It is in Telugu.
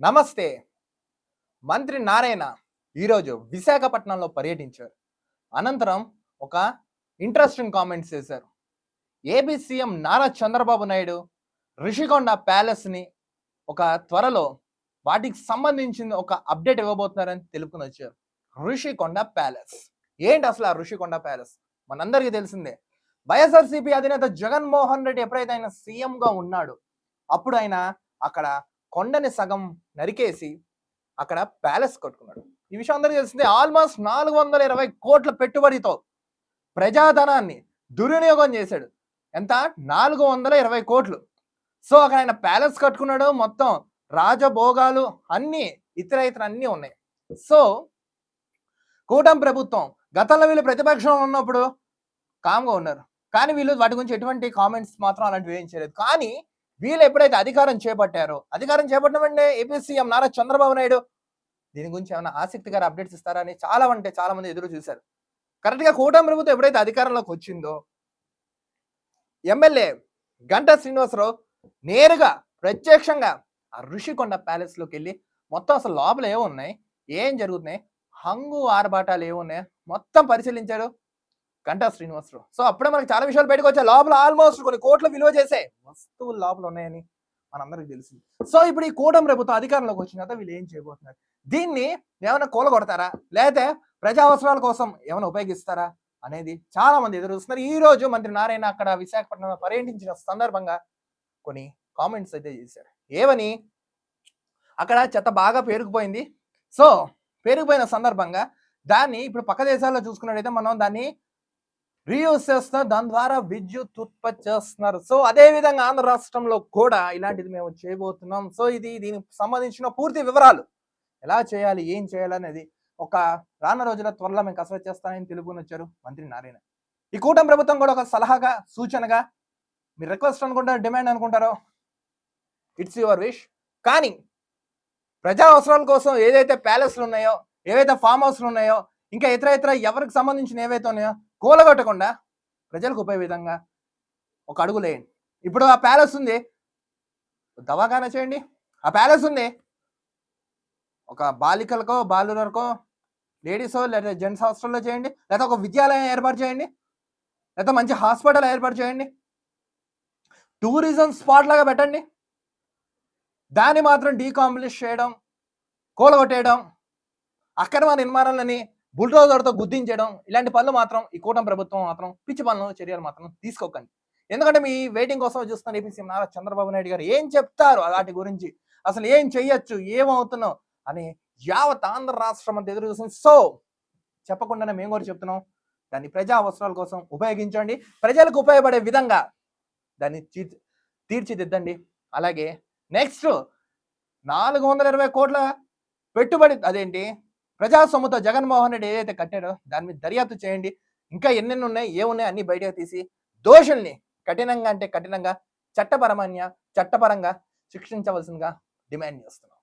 నమస్తే. మంత్రి నారాయణ ఈరోజు విశాఖపట్నంలో పర్యటించారు. అనంతరం ఒక ఇంట్రెస్టింగ్ కామెంట్స్ చేశారు. ఏపీ సీఎం నారా చంద్రబాబు నాయుడు రిషికొండ ప్యాలెస్ని ఒక త్వరలో వాటికి సంబంధించిన ఒక అప్డేట్ ఇవ్వబోతున్నారని తెలుపుకుని వచ్చారు. ఋషికొండ ప్యాలెస్. ఏంటి అసలు ఆ ఋషికొండ ప్యాలెస్? మనందరికీ తెలిసిందే. వైఎస్ఆర్సీపీ అధినేత జగన్మోహన్ రెడ్డి ఎప్పుడైతే ఆయన సీఎంగా ఉన్నాడు అప్పుడు ఆయన అక్కడ కొండని సగం నరికేసి అక్కడ ప్యాలెస్ కట్టుకున్నాడు. ఈ విషయం అందరికీ తెలిసిందే ఆల్మోస్ట్ నాలుగు వందల ఇరవై కోట్ల పెట్టుబడితో ప్రజాధనాన్ని దుర్వినియోగం చేశాడు. ఎంత? నాలుగు వందల ఇరవై కోట్లు. సో అక్కడ ఆయన ప్యాలెస్ కట్టుకున్నాడు మొత్తం రాజభోగాలు అన్నీ ఇతర ఇతర అన్నీ ఉన్నాయి. సో కూటమి ప్రభుత్వం గతంలో వీళ్ళు ప్రతిపక్షంలో ఉన్నప్పుడు కామ్గా ఉన్నారు. కానీ వీళ్ళు వాటి గురించి ఎటువంటి కామెంట్స్ మాత్రం అలాంటివి ఏం చేయలేదు. కానీ వీళ్ళు ఎప్పుడైతే అధికారం చేపట్టారో అధికారం చేపట్టడం అంటే ఏపీ సీఎం నారా చంద్రబాబు నాయుడు దీని గురించి ఏమైనా ఆసక్తికర అప్డేట్స్ ఇస్తారా అని చాలా అంటే చాలా మంది ఎదురు చూశారు. కరెక్ట్గా కూటమి ప్రభుత్వం ఎప్పుడైతే అధికారంలోకి వచ్చిందో ఎమ్మెల్యే గంటా శ్రీనివాసరావు నేరుగా ప్రత్యక్షంగా ఆ ఋషికొండ ప్యాలెస్లోకి వెళ్ళి మొత్తం అసలు లోపల ఏమున్నాయి? ఏం జరుగుతున్నాయి? హంగు ఆర్భాటాలు ఏమున్నాయి? మొత్తం పరిశీలించాడు. గంటా శ్రీనివాసరావు. సో అప్పుడే మనకి చాలా విషయాలు బయటకు వచ్చాయి. లోపల ఆల్మోస్ట్ కొన్ని కోట్ల విలువ చేసే వస్తువులు లోపల ఉన్నాయని మనందరికి తెలిసింది. సో ఇప్పుడు ఈ కూటమి ప్రభుత్వం అధికారంలోకి వచ్చిన తర్వాత వీళ్ళు ఏం చేయబోతున్నారు? దీన్ని ఏమైనా కూలగొడతారా? లేకపోతే ప్రజా అవసరాల కోసం ఏమైనా ఉపయోగిస్తారా అనేది చాలా మంది ఎదురు చూస్తున్నారు. ఈ రోజు మంత్రి నారాయణ అక్కడ విశాఖపట్నంలో పర్యటించిన సందర్భంగా కొన్ని కామెంట్స్ అయితే చేశారు. ఏమని? అక్కడ చెత్త బాగా పేరుకుపోయింది. సో పేరుకుపోయిన సందర్భంగా దాన్ని ఇప్పుడు పక్క దేశాల్లో చూసుకున్నట్టయితే మనం దాన్ని రీయూజ్ చేస్తున్నారు దాని ద్వారా విద్యుత్ ఉత్పత్తి చేస్తున్నారు. సో అదే విధంగా ఆంధ్ర రాష్ట్రంలో కూడా ఇలాంటిది మేము చేయబోతున్నాం. సో ఇది దీనికి సంబంధించిన పూర్తి వివరాలు. ఎలా చేయాలి ఏం చేయాలి అనేది ఒక రానున్న రోజుల త్వరలో మేము కసరత్తు చేస్తానని తెలుపుకుని వచ్చారు మంత్రి నారాయణ. ఈ కూటమి ప్రభుత్వం కూడా ఒక సలహాగా సూచనగా మీరు రిక్వెస్ట్ అనుకుంటారు డిమాండ్ అనుకుంటారో ఇట్స్ యువర్ విష్. కానీ ప్రజా అవసరాల కోసం ఏదైతే ప్యాలెస్లు ఉన్నాయో ఏవైతే ఫామ్ హౌస్లు ఉన్నాయో ఇంకా ఇతర ఇతర ఎవరికి సంబంధించిన ఏవైతే ఉన్నాయో కూలగొట్టకుండా ప్రజలకు ఉపయోగ విధంగా ఒక అడుగు లేయండి. ఇప్పుడు ఆ ప్యాలెస్ ఉంది. దవాఖానా చేయండి. ఆ ప్యాలెస్ ఉంది. ఒక బాలికలకో బాలులకో లేడీసో లేదా జెంట్స్ హాస్టల్లో చేయండి. లేదా ఒక విద్యాలయం ఏర్పాటు చేయండి. లేదా మంచి హాస్పిటల్ ఏర్పాటు చేయండి. టూరిజం స్పాట్ లాగా పెట్టండి. దాన్ని మాత్రం డీకాంప్లిష్ చేయడం కూలగొట్టేయడం అక్రమ నిర్మాణాలని బుల్డోజర్తో గుద్దించడం ఇలాంటి పనులు మాత్రం ఈ కూటమి ప్రభుత్వం మాత్రం పిచ్చి పనులు చర్యలు మాత్రం తీసుకోకండి. ఎందుకంటే మీ వెయిటింగ్ కోసం చూస్తున్న ఏపీ నారా చంద్రబాబు నాయుడు గారు ఏం చెప్తారు వాటి గురించి? అసలు ఏం చెయ్యొచ్చు? ఏమవుతున్నావు? అని యావత్ ఆంధ్ర రాష్ట్రం అంతా ఎదురు చూస్తుంది సో చెప్పకుండానే మేము కూడా చెప్తున్నాం. దాన్ని ప్రజా అవసరాల కోసం ఉపయోగించండి. ప్రజలకు ఉపయోగపడే విధంగా దాన్ని తీర్చి తీర్చిదిద్దండి. అలాగే నెక్స్ట్ నాలుగు వందల ఇరవై కోట్ల పెట్టుబడి అదేంటి? ప్రజా సొమ్ముతో జగన్మోహన్ రెడ్డి ఏదైతే కట్టాడో దాని మీద దర్యాప్తు చేయండి. ఇంకా ఎన్నెన్ని ఉన్నాయి ఏమున్నాయి అన్ని బయటకు తీసి దోషుల్ని కఠినంగా అంటే కఠినంగా చట్టపరమాన్య చట్టపరంగా శిక్షించవలసిందిగా డిమాండ్ చేస్తున్నాం.